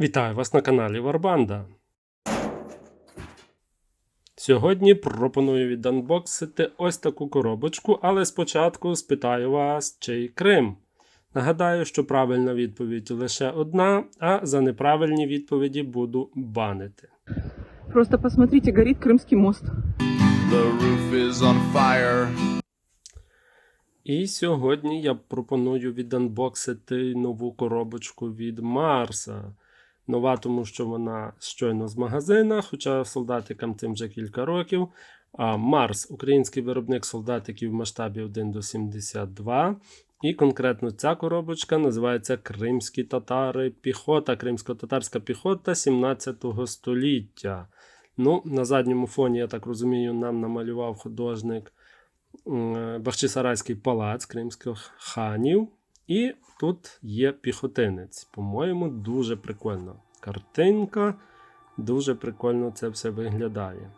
Вітаю вас на каналі Варбанда. Сьогодні пропоную віданбоксити ось таку коробочку, але спочатку спитаю вас, чий Крим. Нагадаю, що правильна відповідь лише одна, а за неправильні відповіді буду банити. Просто посмотрите, горит Крымский мост. The roof is on fire. І сьогодні я пропоную віданбоксити нову коробочку від Марса. Нова, тому що вона щойно з магазина, хоча солдатикам цим вже кілька років. Марс український виробник солдатиків в масштабі 1 до 72. І конкретно ця коробочка називається Кримські татари піхота, кримсько-татарська піхота 17 століття. Ну, на задньому фоні, я так розумію, нам намалював художник Бахчисарайський палац кримських ханів. І тут є піхотинець. По-моєму, дуже прикольно. Картинка, дуже прикольно це все виглядає.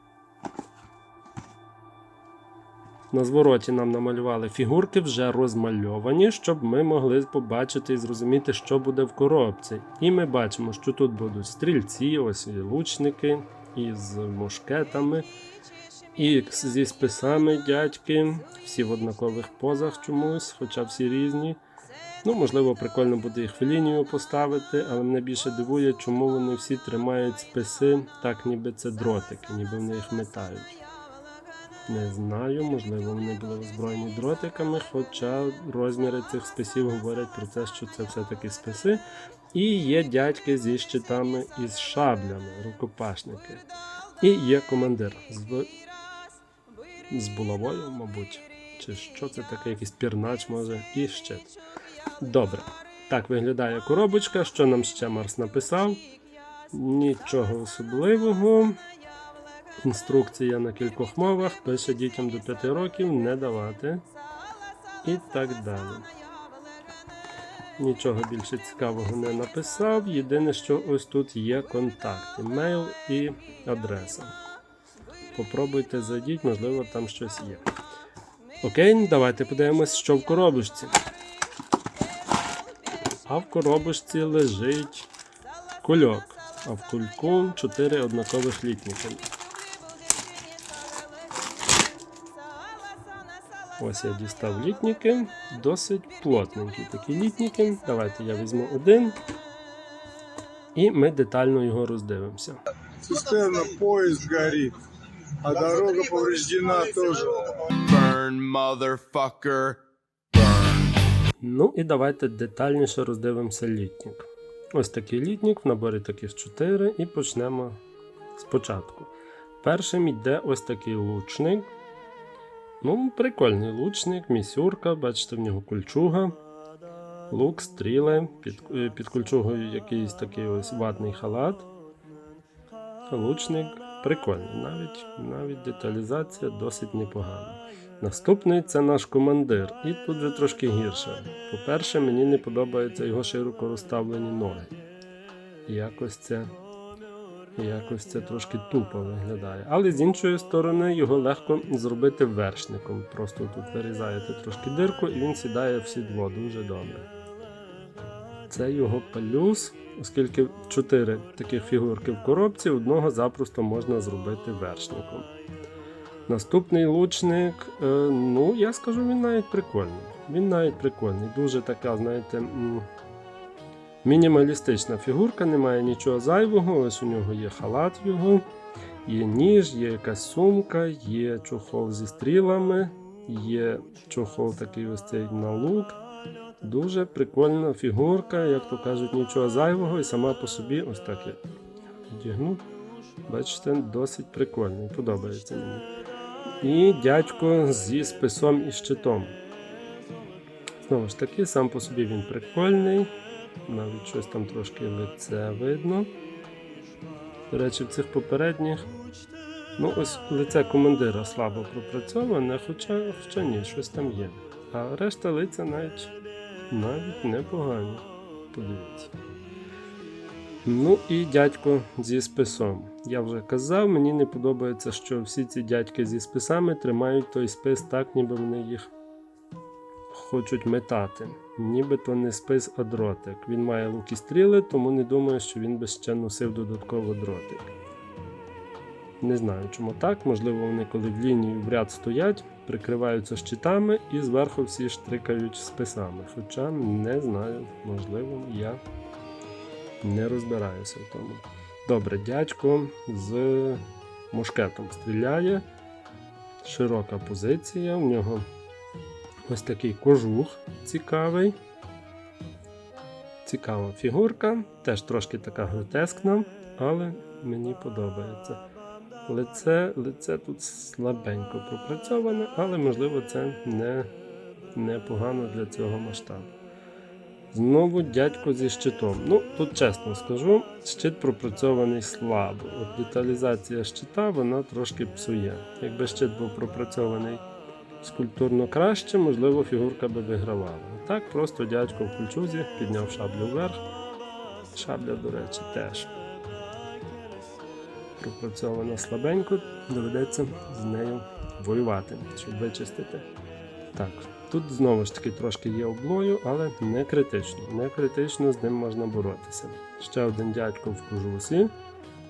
На звороті нам намалювали фігурки вже розмальовані, щоб ми могли побачити і зрозуміти, що буде в коробці. І ми бачимо, що тут будуть стрільці, ось і лучники, із мушкетами, і зі списами дядьки, всі в однакових позах чомусь, хоча всі різні. Ну, можливо, прикольно буде їх в лінію поставити, але мене більше дивує, чому вони всі тримають списи, так ніби це дротики, ніби вони їх метають. Не знаю, можливо, вони були озброєні дротиками, хоча розміри цих списів говорять про те, що це все-таки списи. І є дядьки зі щитами і з шаблями, рукопашники. І є командир з, з булавою, мабуть. Чи що це таке, якийсь пірнач може, і щит. Добре. Так виглядає коробочка. Що нам ще Марс написав? Нічого особливого. Інструкція на кількох мовах. Пише дітям до 5 років не давати. І так далі. Нічого більше цікавого не написав. Єдине, що ось тут є контакти, мейл і адреса. Попробуйте зайдіть, можливо, там щось є. Окей, давайте подивимось, що в коробочці. А в коробочці лежить кульок. А в кульку 4 однакових літніки. Ось я дістав літніки. Досить плотненькі такі літніки. Давайте я візьму один. І ми детально його роздивимося. Цистерна, поезд горит, а дорога повреждена тоже. Burn, motherfucker. Ну і давайте детальніше роздивимося літнік. Ось такий літнік, в наборі таких 4, і почнемо спочатку. Першим йде ось такий лучник. Ну, прикольний лучник, місюрка, бачите, в нього кульчуга, лук, стріли, під, е, під кульчугою якийсь такий ось ватний халат. Лучник прикольний, навіть, навіть деталізація досить непогана. Наступний це наш командир, і тут вже трошки гірше. По-перше, мені не подобаються його широко розставлені ноги. Якось це, якось це трошки тупо виглядає. Але з іншої сторони його легко зробити вершником. Просто тут вирізаєте трошки дирку і він сідає в сідло дуже добре. Це його плюс, оскільки 4 таких фігурки в коробці, одного запросто можна зробити вершником. Наступний лучник, е, ну я скажу, він навіть прикольний. Він навіть прикольний. Дуже така, знаєте, мінімалістична фігурка, немає нічого зайвого. Ось у нього є халат його, є ніж, є якась сумка, є чохол зі стрілами, є чохол такий ось цей на лук. Дуже прикольна фігурка, як то кажуть, нічого зайвого, і сама по собі ось так я одягну. Бачите, досить прикольний, подобається мені. І дядько зі списом і щитом. Знову ж таки, сам по собі він прикольний. Навіть щось там трошки лице видно. До речі, в цих попередніх. Ну, ось лице командира слабо пропрацьоване, хоча, хоча ні, щось там є. А решта лиця навіть, навіть непогані. Подивіться. Ну і дядько зі списом. Я вже казав, мені не подобається, що всі ці дядьки зі списами тримають той спис так, ніби вони їх хочуть метати. Нібито не спис, а дротик. Він має лук і стріли, тому не думаю, що він би ще носив додатково дротик. Не знаю, чому так. Можливо, вони коли в лінію в ряд стоять, прикриваються щитами і зверху всі штрикають списами. Хоча не знаю, можливо, я не розбираюся в тому. Добре, дядько з мушкетом стріляє. Широка позиція. У нього ось такий кожух цікавий. Цікава фігурка, теж трошки така гротескна, але мені подобається. Лице, лице тут слабенько пропрацьоване, але можливо це не, не погано для цього масштабу. Знову дядько зі щитом. Ну, тут чесно скажу, щит пропрацьований слабо. От деталізація щита вона трошки псує. Якби щит був пропрацьований скульптурно краще, можливо, фігурка би вигравала. Так, просто дядько в кульчузі підняв шаблю вверх. Шабля, до речі, теж пропрацьована слабенько, доведеться з нею воювати, щоб вичистити. Так, тут знову ж таки трошки є облою, але не критично. Не критично з ним можна боротися. Ще один дядько в кожусі.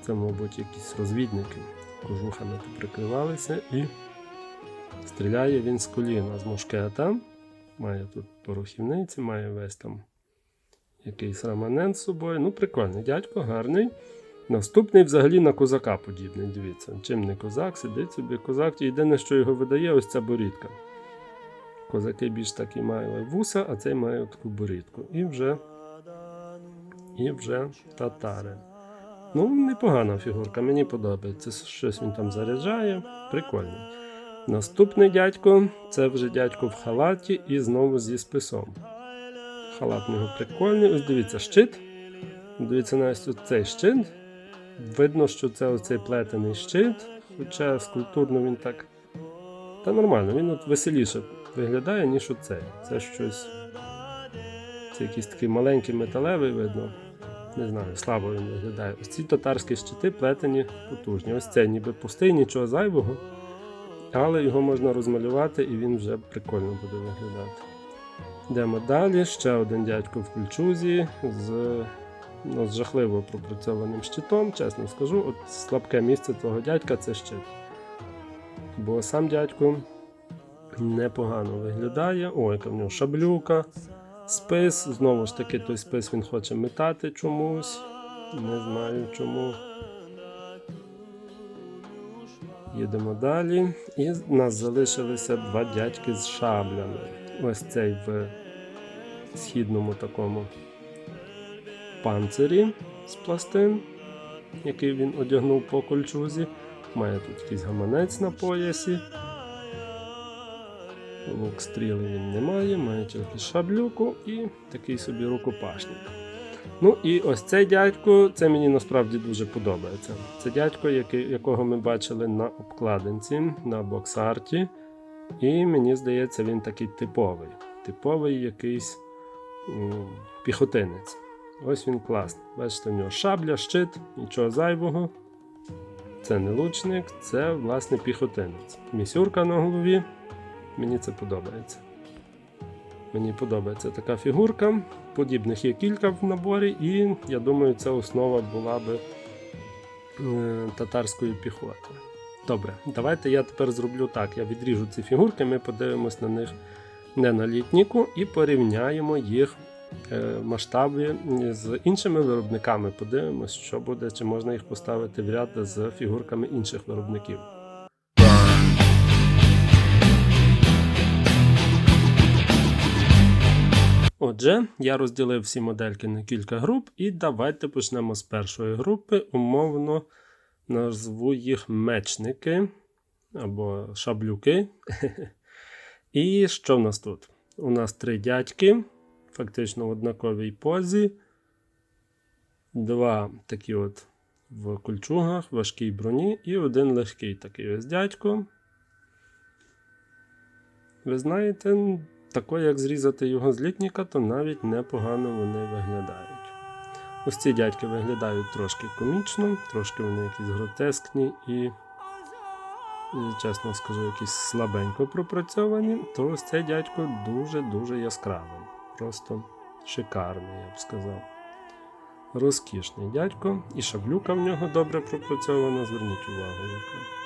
Це, мабуть, якісь розвідники. Кожухами прикривалися і стріляє він з коліна з мушкета. Має тут порохівниці, має весь там якийсь раманент з собою. Ну, прикольний дядько, гарний. Наступний взагалі на козака подібний. Дивіться, чим не козак, сидить собі козак. Єдине, що його видає, ось ця борідка. Козаки більш такі мають вуса, а цей має таку борідку. І вже, і вже татари. Ну, непогана фігурка, мені подобається. Щось він там заряджає. Прикольний. Наступний дядько це вже дядько в халаті і знову зі списом. Халат у нього прикольний. Ось дивіться, щит. Дивіться, навіть тут цей щит. Видно, що це оцей плетений щит, хоча скульптурно він так. Та нормально, він от веселіше виглядає, ніж оцей. Це щось. Це якийсь такий маленький металевий видно. Не знаю, слабо він виглядає. Ось ці татарські щити плетені потужні. Ось цей ніби пустий, нічого зайвого. Але його можна розмалювати і він вже прикольно буде виглядати. Йдемо далі. Ще один дядько в кульчузі з, ну, з жахливо пропрацьованим щитом, чесно скажу, от слабке місце того дядька це щит. Бо сам дядько непогано виглядає. О, яка в нього шаблюка. Спис. Знову ж таки, той спис він хоче метати чомусь. Не знаю чому. Їдемо далі. І в нас залишилися два дядьки з шаблями. Ось цей в східному такому панцирі з пластин, який він одягнув по кольчузі. Має тут якийсь гаманець на поясі. Лук він не має, тільки шаблюку і такий собі рукопашник. Ну і ось цей дядько, це мені насправді дуже подобається. Це дядько, який, якого ми бачили на обкладинці, на боксарті. І мені здається, він такий типовий. Типовий якийсь м, піхотинець. Ось він класний. Бачите, у нього шабля, щит, нічого зайвого. Це не лучник, це власне піхотинець. Місюрка на голові. Мені це подобається. Мені подобається така фігурка. Подібних є кілька в наборі, і я думаю, ця основа була би е, татарської піхоти. Добре, давайте я тепер зроблю так. Я відріжу ці фігурки, ми подивимось на них не на літніку і порівняємо їх е, масштаби з іншими виробниками. Подивимось, що буде, чи можна їх поставити в ряд з фігурками інших виробників. Отже, я розділив всі модельки на кілька груп, і давайте почнемо з першої групи. Умовно назву їх мечники або шаблюки. І що в нас тут? У нас три дядьки, фактично в однаковій позі. Два такі от в кольчугах, важкій броні, і один легкий такий ось дядько. Ви знаєте, тако як зрізати його з літніка, то навіть непогано вони виглядають. Ось ці дядьки виглядають трошки комічно, трошки вони якісь гротескні і е, чесно скажу, якісь слабенько пропрацьовані, то ось цей дядько дуже-дуже яскравий. Просто шикарний, я б сказав. Розкішний дядько, і шаблюка в нього добре пропрацьована, зверніть увагу, яка.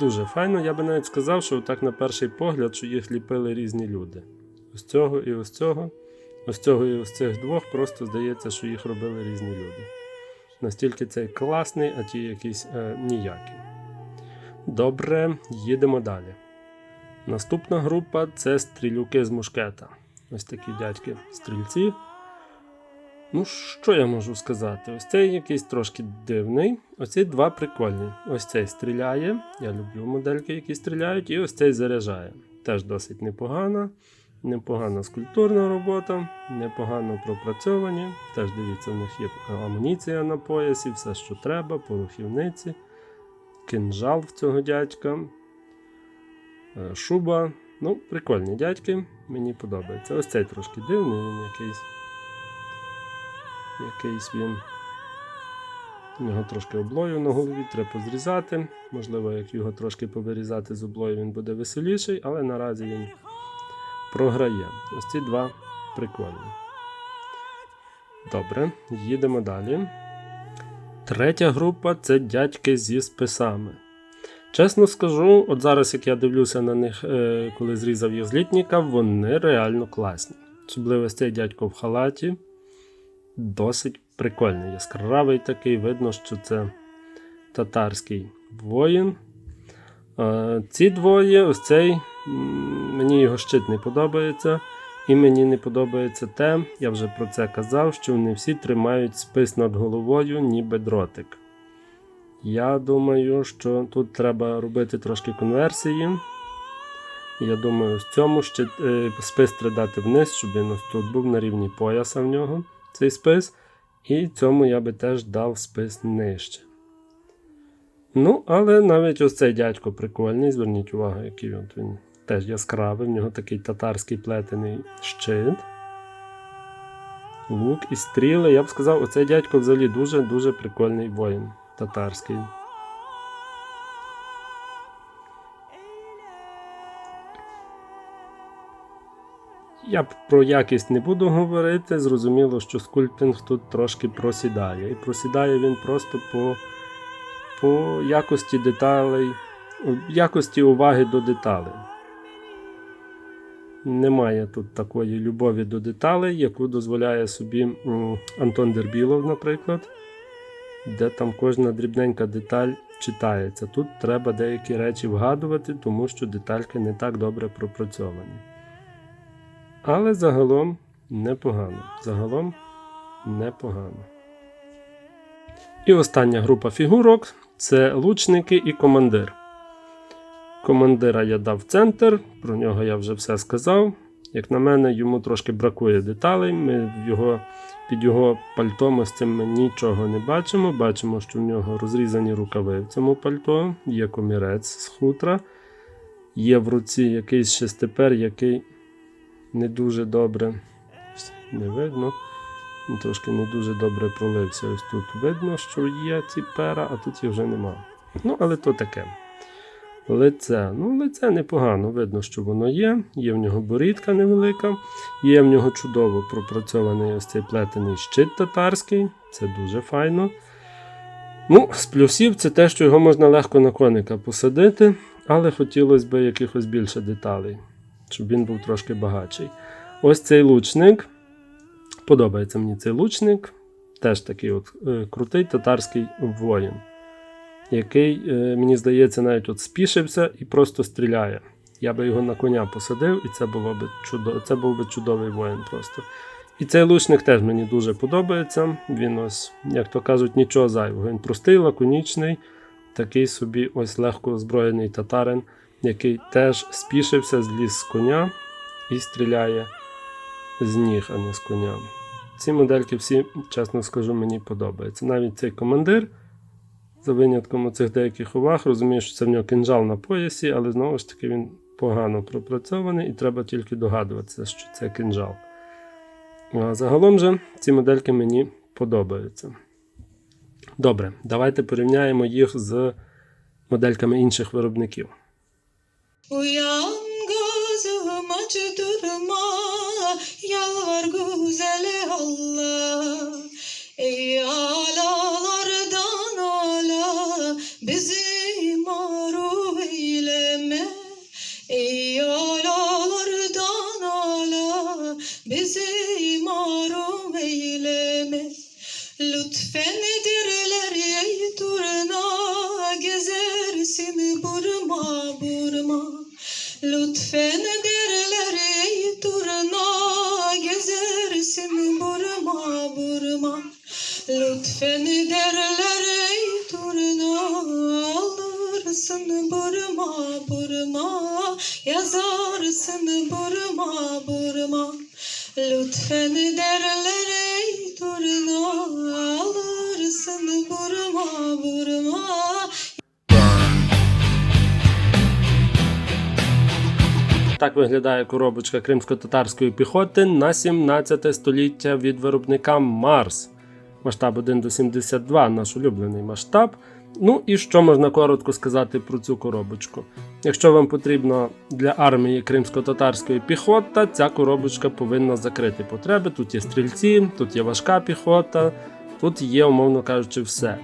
Дуже файно, я би навіть сказав, що так на перший погляд, що їх ліпили різні люди. Ось цього і ось цього. Ось цього і ось цих двох просто здається, що їх робили різні люди. Настільки цей класний, а ті якийсь е, ніякий. Добре, їдемо далі. Наступна група це стрілюки з мушкета. Ось такі дядьки стрільці. Ну, що я можу сказати? Ось цей якийсь трошки дивний. Ось ці два прикольні. Ось цей стріляє. Я люблю модельки, які стріляють, і ось цей заряджає. Теж досить непогана. Непогана скульптурна робота, непогано пропрацьовані. Теж дивіться, в них є амуніція на поясі, все, що треба, порухівниці, кинжал в цього дядька, е, шуба. Ну, прикольні дядьки, мені подобається. Ось цей трошки дивний, він якийсь. Якийсь він. У нього трошки облою на голові, треба позрізати. Можливо, як його трошки повирізати з облою, він буде веселіший, але наразі він програє. Ось ці два прикольні. Добре, їдемо далі. Третя група це дядьки зі списами. Чесно скажу, от зараз, як я дивлюся на них, е, коли зрізав їх з літніка, вони реально класні. Особливо цей дядько в халаті. Досить прикольний. Яскравий такий, видно, що це татарський воїн. Е, Ці двоє, ось цей, мені його щит не подобається. І мені не подобається те, я вже про це казав, що вони всі тримають спис над головою, ніби дротик. Я думаю, що тут треба робити трошки конверсії. Я думаю, з цьому ще спис треба вниз, щоб він ось тут був на рівні пояса в нього, цей спис. І цьому я би теж дав спис нижче. Ну, але навіть ось цей дядько прикольний. Зверніть увагу, який от він теж яскравий. В нього такий татарський плетений щит. Лук і стріли. Я б сказав, оцей дядько взагалі дуже-дуже прикольний воїн татарський. Я про якість не буду говорити. Зрозуміло, що скульптинг тут трошки просідає. І просідає він просто по, по якості деталей, якості уваги до деталей. Немає тут такої любові до деталей, яку дозволяє собі Антон Дербілов, наприклад, де там кожна дрібненька деталь читається. Тут треба деякі речі вгадувати, тому що детальки не так добре пропрацьовані. Але загалом непогано. Загалом непогано. І остання група фігурок це лучники і командир. Командира я дав центр, про нього я вже все сказав. Як на мене, йому трошки бракує деталей. Ми його, під його пальтом ось цим ми нічого не бачимо. Бачимо, що в нього розрізані рукави в цьому пальто, є комірець з хутра, є в руці якийсь шестипер, який не дуже добре. Не видно. Трошки не дуже добре пролився. Ось тут видно, що є ці пера, а тут їх вже нема. Ну, але то таке. Лице. Ну, лице непогано. Видно, що воно є. Є в нього борідка невелика, є в нього чудово пропрацьований ось цей плетений щит татарський. Це дуже файно. Ну, з плюсів це те, що його можна легко на коника посадити, але хотілося б якихось більше деталей, щоб він був трошки багатший. Ось цей лучник. Подобається мені цей лучник. Теж такий от е, крутий татарський воїн, який, е, мені здається, навіть от спішився і просто стріляє. Я би його на коня посадив, і це було би чудо... це був би чудовий воїн просто. І цей лучник теж мені дуже подобається. Він ось, як то кажуть, нічого зайвого. Він простий, лаконічний, такий собі ось легко озброєний татарин, який теж спішився, зліз з коня і стріляє з ніг, а не з коня. Ці модельки всі, чесно скажу, мені подобаються. Навіть цей командир, за винятком цих деяких уваг, розумію, що це в нього кинжал на поясі, але знову ж таки він погано пропрацьований і треба тільки догадуватися, що це кинжал. А загалом же ці модельки мені подобаються. Добре, давайте порівняємо їх з модельками інших виробників. 不要 Yazarsın burma burma Lütfen derler ey turna Alırsın burma burma Так виглядає коробочка кримсько-татарської піхоти на 17 століття від виробника Марс. Масштаб 1 до 72, наш улюблений масштаб. Ну і що можна коротко сказати про цю коробочку? Якщо вам потрібно для армії кримсько-татарської піхота, ця коробочка повинна закрити потреби. Тут є стрільці, тут є важка піхота, тут є, умовно кажучи, все.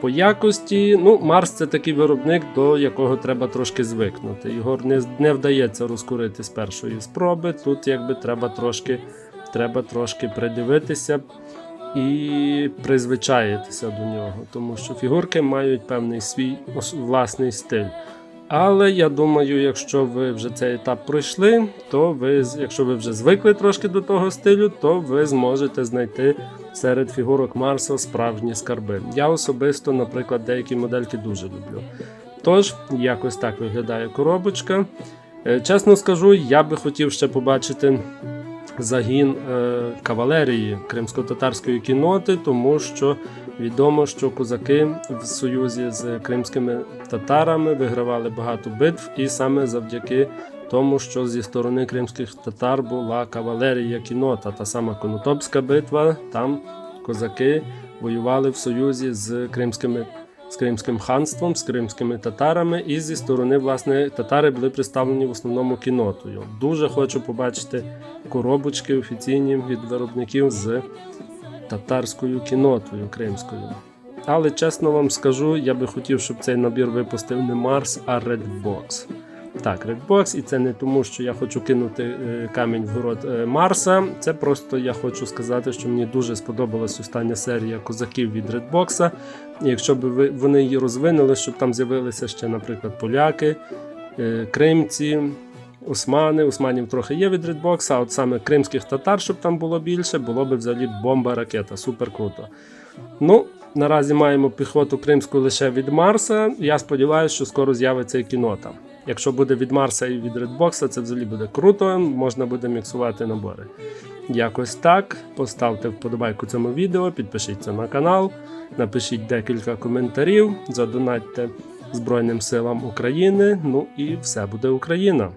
По якості, ну, Марс це такий виробник, до якого треба трошки звикнути. Його не, не вдається розкурити з першої спроби. Тут якби треба трошки, треба трошки придивитися і призвичаїтися до нього, тому що фігурки мають певний свій власний стиль. Але я думаю, якщо ви вже цей етап пройшли, то ви, якщо ви вже звикли трошки до того стилю, то ви зможете знайти серед фігурок Марса справжні скарби. Я особисто, наприклад, деякі модельки дуже люблю. Тож, якось так виглядає коробочка. Е, Чесно скажу, я би хотів ще побачити загін е, кавалерії кримсько-татарської кіноти, тому що відомо, що козаки в союзі з кримськими татарами вигравали багато битв, і саме завдяки тому, що зі сторони кримських татар була кавалерія кінота, та сама Конотопська битва, там козаки воювали в союзі з кримськими. З Кримським ханством, з кримськими татарами, і зі сторони, власне, татари були представлені в основному кінотою. Дуже хочу побачити коробочки офіційні від виробників з татарською кінотою кримською. Але чесно вам скажу, я би хотів, щоб цей набір випустив не Марс, а Redbox. Так, Redbox, і це не тому, що я хочу кинути е, камінь в город е, Марса. Це просто я хочу сказати, що мені дуже сподобалась остання серія козаків від Redbox. Якщо б вони її розвинули, щоб там з'явилися ще, наприклад, поляки, е, кримці, османи. Османів трохи є від Redbox, а от саме кримських татар, щоб там було більше, було б взагалі бомба ракета. Супер круто. Ну, наразі маємо піхоту кримську лише від Марса. Я сподіваюся, що скоро з'явиться і кінота. Якщо буде від Марса і від Редбокса, це взагалі буде круто, можна буде міксувати набори. Якось так. Поставте вподобайку цьому відео, підпишіться на канал, напишіть декілька коментарів, задонатьте Збройним силам України. Ну і все буде Україна.